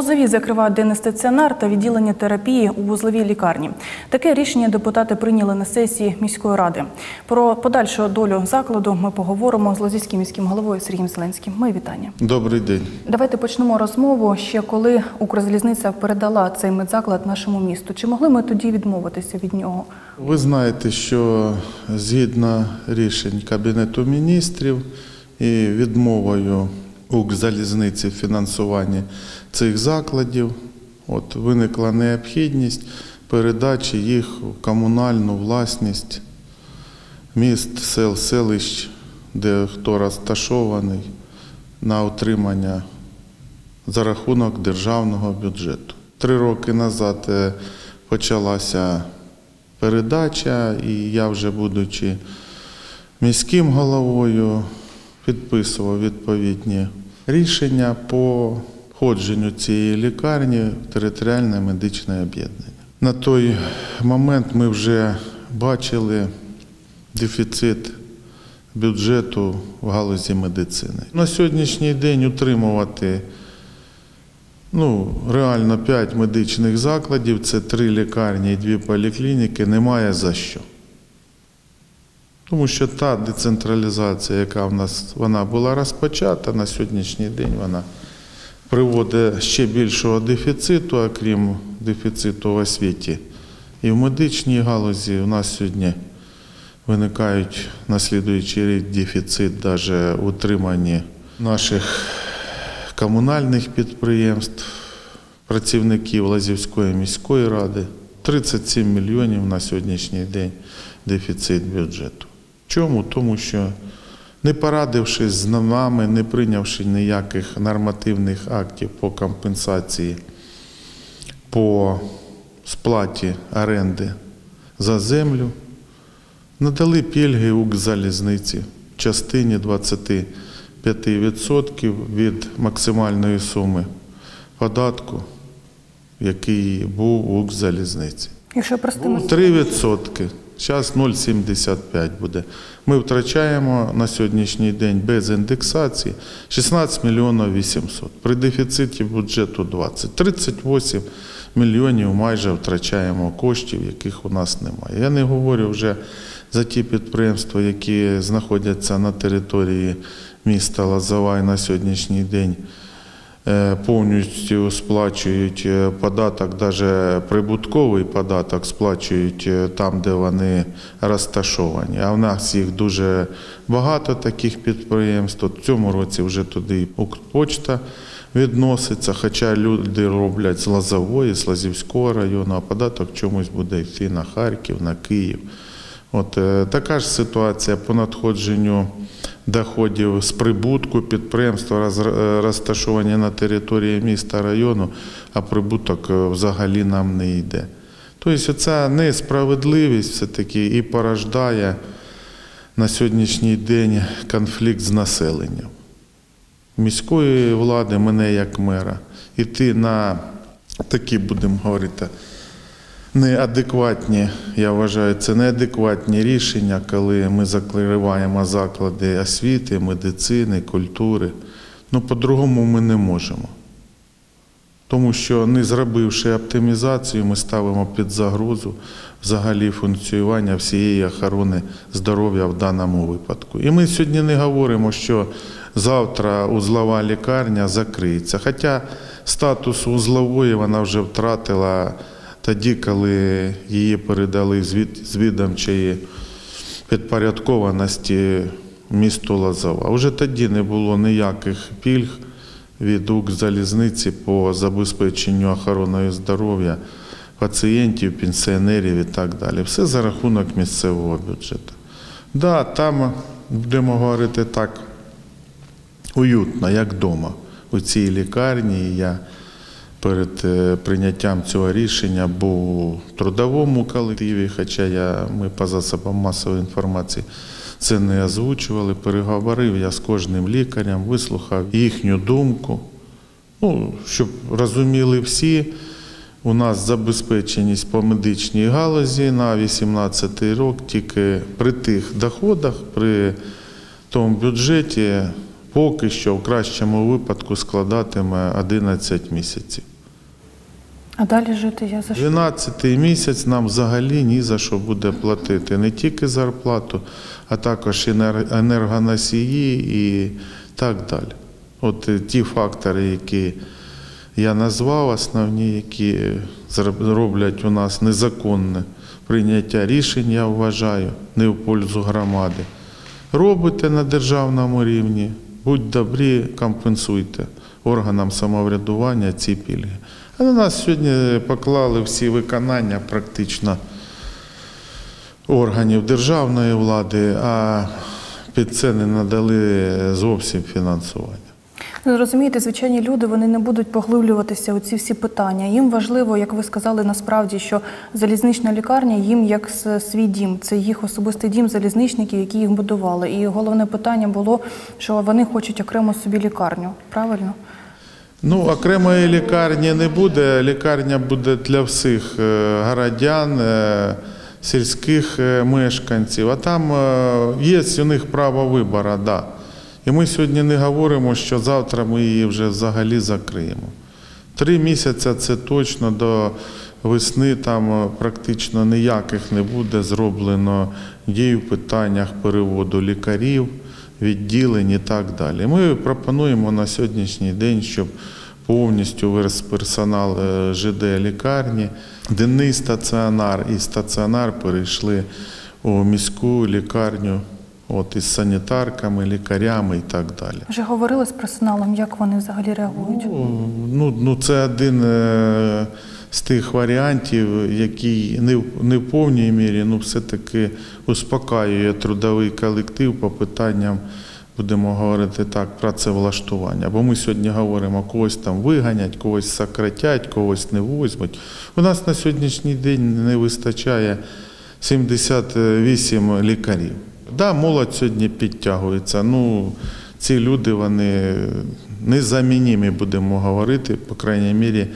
Лозові закривають денний стаціонар та відділення терапії у вузловій лікарні. Таке рішення депутати прийняли на сесії міської ради. Про подальшу долю закладу ми поговоримо з Лозівським міським головою Сергієм Зеленським. Мої вітання. Добрий день. Давайте почнемо розмову ще коли Укрзалізниця передала цей медзаклад нашому місту. Чи могли ми тоді відмовитися від нього? Ви знаєте, що згідно рішень Кабінету міністрів і відмовою Укрзалізниці в фінансуванні цих закладів, от виникла необхідність передачі їх в комунальну власність міст, сел, селищ, де хто розташований на утримання за рахунок державного бюджету. Три роки назад е, почалася передача, і я вже будучи міським головою, підписував відповідні рішення по входженню цієї лікарні в територіальне медичне об'єднання. На той момент ми вже бачили дефіцит бюджету в галузі медицини. На сьогоднішній день утримувати Ну, реально 5 медичних закладів, це 3 лікарні і 2 поліклініки, немає за що. Тому що та децентралізація, яка в нас вона була розпочата, на сьогоднішній день вона приводить ще більшого дефіциту, а крім дефіциту в освіті. І в медичній галузі у нас сьогодні виникають на слідуючий рік дефіцит навіть в утриманні наших комунальних підприємств, працівників Лазівської міської ради. 37 мільйонів на сьогоднішній день дефіцит бюджету. Чому? Тому що не порадившись з нами, не прийнявши ніяких нормативних актів по компенсації, по сплаті оренди за землю, надали пільги Укрзалізниці в частині 20 5% від максимальної суми податку, який був у Укрзалізниці. Якщо простими Був 3%, зараз 0,75 буде. Ми втрачаємо на сьогоднішній день без індексації 16 мільйонів 800. При дефіциті бюджету 20. 38 мільйонів майже втрачаємо коштів, яких у нас немає. Я не говорю вже за ті підприємства, які знаходяться на території міста Лазова і на сьогоднішній день повністю сплачують е, податок, навіть прибутковий податок сплачують е, там, де вони розташовані. А в нас їх дуже багато таких підприємств. В цьому році вже туди і Укрпочта відноситься, хоча люди роблять з Лазової, з Лазівського району, а податок чомусь буде йти на Харків, на Київ. От е, така ж ситуація по надходженню доходів з прибутку підприємства е, розташовані на території міста району, а прибуток е, взагалі нам не йде. Тобто ця несправедливість все-таки і порождає на сьогоднішній день конфлікт з населенням. Міської влади, мене як мера, іти на такі, будемо говорити, неадекватні, я вважаю, це неадекватні рішення, коли ми закриваємо заклади освіти, медицини, культури. Ну, по-другому ми не можемо. Тому що не зробивши оптимізацію, ми ставимо під загрозу взагалі функціонування всієї охорони здоров'я в даному випадку. І ми сьогодні не говоримо, що завтра узлова лікарня закриється. Хоча статус узлової вона вже втратила тоді, коли її передали з відомчої підпорядкованості місту Лазова. Уже тоді не було ніяких пільг від Укрзалізниці по забезпеченню охороною здоров'я пацієнтів, пенсіонерів і так далі. Все за рахунок місцевого бюджету. Да, там, будемо говорити так, уютно, як вдома, у цій лікарні. Я перед е, прийняттям цього рішення був у трудовому колективі, хоча я, ми по засобам масової інформації це не озвучували. Переговорив я з кожним лікарем, вислухав їхню думку. Ну, щоб розуміли всі, у нас забезпеченість по медичній галузі на 18 рік тільки при тих доходах, при тому бюджеті поки що в кращому випадку складатиме 11 місяців. А далі жити я за що? 12 місяць нам взагалі ні за що буде платити не тільки зарплату, а також енергоносії і так далі. От е, ті фактори, які я назвав, основні, які роблять у нас незаконне прийняття рішень, я вважаю, не в пользу громади. Робите на державному рівні, будь добрі, компенсуйте органам самоврядування ці пільги. А на нас сьогодні поклали всі виконання практично органів державної влади, а під це не надали зовсім фінансування. Ну, Розумієте, звичайні люди вони не будуть поглиблюватися у ці всі питання. Їм важливо, як ви сказали, насправді, що залізнична лікарня їм як свій дім. Це їх особистий дім залізничників, які їх будували. І головне питання було, що вони хочуть окремо собі лікарню. Правильно? Ну, окремої лікарні не буде. Лікарня буде для всіх е, городян, е, сільських е, мешканців. А там є у них право вибору, да. І ми сьогодні не говоримо, що завтра ми її вже взагалі закриємо. Три місяці це точно до весни там практично ніяких не буде зроблено дій в питаннях переводу лікарів, відділень і так далі. Ми пропонуємо на сьогоднішній день, щоб повністю вирос персонал е, ЖД лікарні, денний стаціонар і стаціонар перейшли у міську лікарню. От із санітарками, лікарями і так далі. Вже говорили з персоналом, як вони взагалі реагують. Ну, ну це один е, з тих варіантів, який не в, не в повній мірі, ну все-таки успокаює трудовий колектив по питанням, будемо говорити так, працевлаштування. Бо ми сьогодні говоримо, когось там виганять, когось сократять, когось не возьмуть. У нас на сьогоднішній день не вистачає 78 лікарів. Да, молодь сьогодні підтягується. Ну, ці люди вони незамінімі, будемо говорити, по крайній мірі,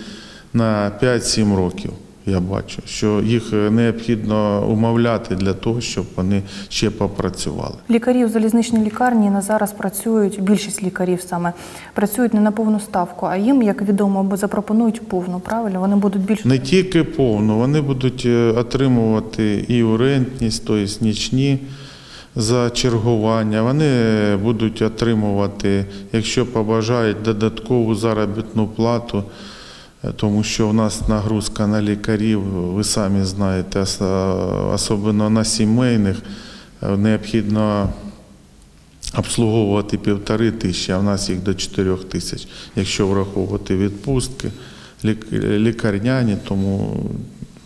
на 5-7 років. Я бачу, що їх необхідно умовляти для того, щоб вони ще попрацювали. Лікарі в залізничній лікарні на зараз працюють, більшість лікарів саме працюють не на повну ставку, а їм, як відомо, запропонують повну. Правильно, вони будуть більш Не тільки повну, вони будуть е, отримувати і урентність, тобто нічні за чергування. Вони будуть отримувати, якщо побажають, додаткову заробітну плату, е, тому що в нас нагрузка на лікарів, ви самі знаєте, особливо на сімейних, е, необхідно обслуговувати півтори тисячі, а в нас їх до чотирьох тисяч, якщо враховувати відпустки, лікарняні, тому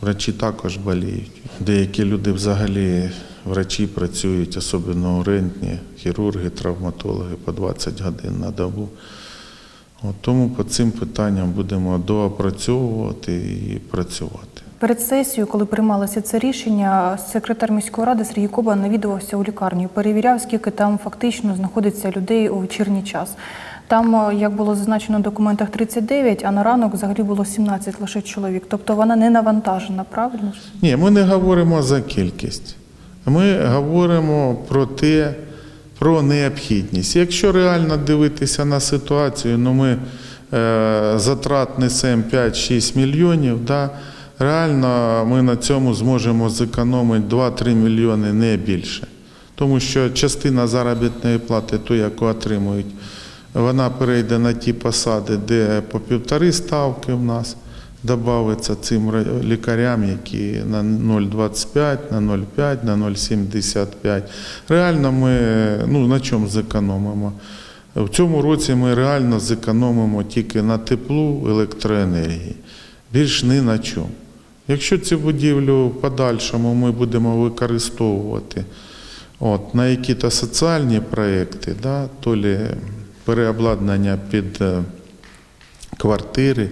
врачі також боліють. Деякі люди взагалі, врачі працюють, особливо урентні, хірурги, травматологи по 20 годин на добу. От тому по цим питанням будемо доопрацьовувати і працювати. перед сесією, коли приймалося це рішення, секретар міської ради Сергій Коба навідувався у лікарню, перевіряв, скільки там фактично знаходиться людей у вечірній час. Там, е, як було зазначено в документах, 39, а на ранок взагалі було 17 лише чоловік. Тобто вона не навантажена, правильно? Ні, ми не говоримо за кількість. Ми говоримо про те, про необхідність. Якщо реально дивитися на ситуацію, ну ми е, затрат несемо 5-6 мільйонів, да, реально ми на цьому зможемо зекономити 2-3 мільйони, не більше. Тому що частина заробітної плати, ту, яку отримують, вона перейде на ті посади, де по півтори ставки в нас додається цим лікарям, які на 0,25, на 0,5, на 0,75. Реально ми ну, на чому зекономимо? В цьому році ми реально зекономимо тільки на теплу електроенергії, більш ні на чому. Якщо цю будівлю в подальшому ми будемо використовувати от, на якісь соціальні проекти, да, то лі переобладнання під е, квартири,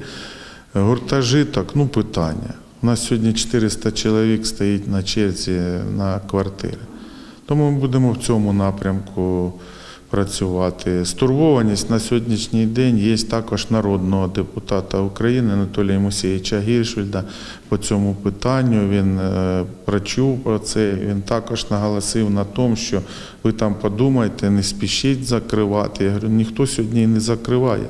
гуртожиток, ну питання. У нас сьогодні 400 чоловік стоїть на черзі на квартири. Тому ми будемо в цьому напрямку працювати. Стурбованість на сьогоднішній день є також народного депутата України Анатолія Мусійовича Гіршвільда по цьому питанню. Він е, прочув про це. Він також наголосив на тому, що ви там подумайте, не спішіть закривати. Я говорю, ніхто сьогодні не закриває.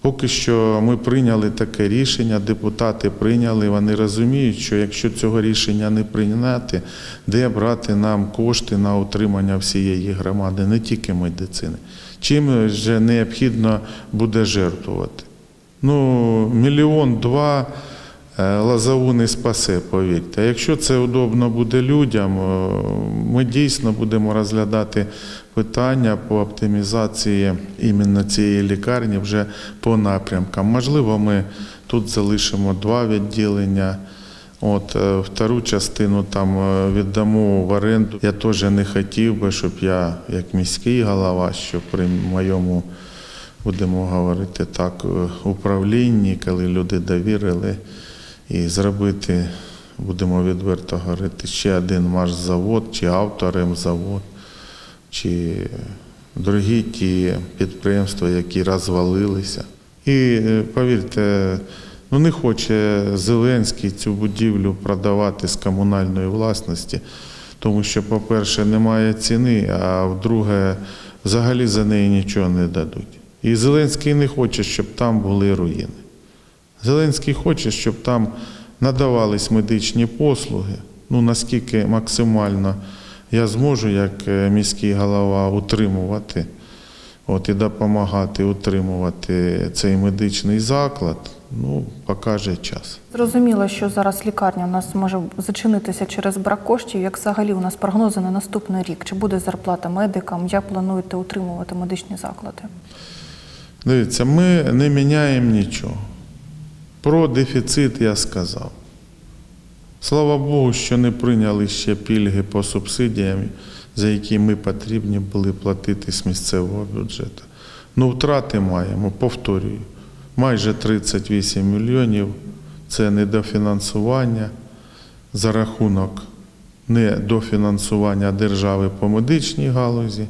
Поки що ми прийняли таке рішення, депутати прийняли, вони розуміють, що якщо цього рішення не прийняти, де брати нам кошти на утримання всієї громади, не тільки медицини. Чим же необхідно буде жертвувати? Ну, мільйон два е, лазаву не спасе, повірте. Якщо це удобно буде людям, е, ми дійсно будемо розглядати питання по оптимізації іменно цієї лікарні вже по напрямкам. Можливо, ми тут залишимо два відділення. От е, втору частину там е, віддамо в оренду. Я теж не хотів би, щоб я, як міський голова, що при моєму, будемо говорити так, е, управлінні, коли люди довірили, і зробити, будемо відверто говорити, ще один маршзавод чи авторемзавод, чи другі ті підприємства, які розвалилися. І е, повірте, ну не хоче Зеленський цю будівлю продавати з комунальної власності, тому що, по-перше, немає ціни, а вдруге, взагалі за неї нічого не дадуть. І Зеленський не хоче, щоб там були руїни. Зеленський хоче, щоб там надавались медичні послуги. Ну наскільки максимально я зможу, як е, міський голова, утримувати от, і допомагати утримувати цей медичний заклад, ну, покаже час. Зрозуміло, що зараз лікарня у нас може зачинитися через брак коштів. Як взагалі у нас прогнози на наступний рік? Чи буде зарплата медикам? Як плануєте утримувати медичні заклади? Дивіться, ми не міняємо нічого. Про дефіцит я сказав. Слава Богу, що не прийняли ще пільги по субсидіям, за які ми потрібні були платити з місцевого бюджету. Ну, втрати маємо, повторюю. Майже 38 мільйонів це недофінансування за рахунок недофінансування держави по медичній галузі.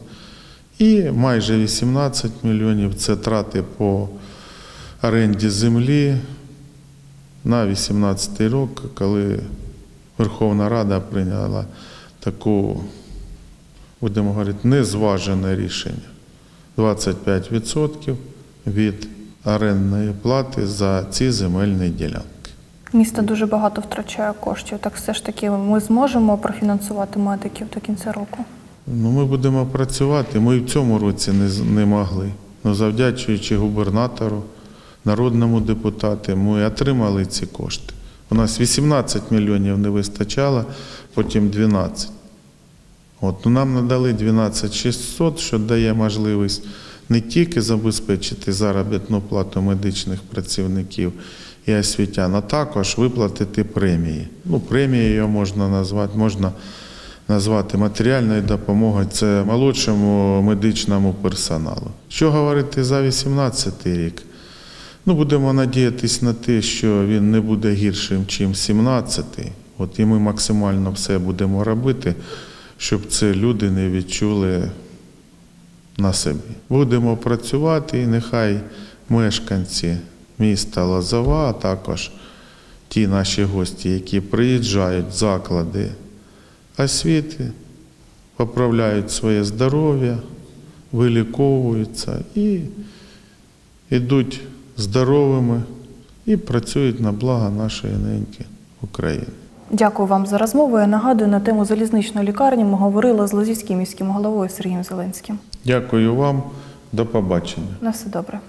І майже 18 мільйонів це трати по оренді землі на 18 й рік, коли Верховна Рада прийняла таку, будемо говорити, незважене рішення. 25% від орендної плати за ці земельні ділянки. Місто дуже багато втрачає коштів. Так все ж таки ми зможемо профінансувати медиків до кінця року. Ну, ми будемо працювати. Ми і в цьому році не, не могли. Ну, завдячуючи губернатору, народному депутату, ми отримали ці кошти. У нас 18 мільйонів не вистачало, потім 12. От, ну, нам надали 12 600, що дає можливість не тільки забезпечити заробітну плату медичних працівників і освітян, а також виплатити премії. Ну, премією можна назвати, можна назвати матеріальною допомогою це молодшому медичному персоналу. Що говорити за 18 рік? Ну, будемо надіятися на те, що він не буде гіршим, ніж 17-й. От і ми максимально все будемо робити, щоб це люди не відчули на собі. Будемо працювати, і нехай мешканці міста Лозова, а також ті наші гості, які приїжджають в заклади освіти, поправляють своє здоров'я, виліковуються і йдуть здоровими і працюють на благо нашої неньки України. Дякую вам за розмову. Я нагадую, на тему залізничної лікарні ми говорили з Лозівським міським головою Сергієм Зеленським. Дякую вам, до побачення. На все добре.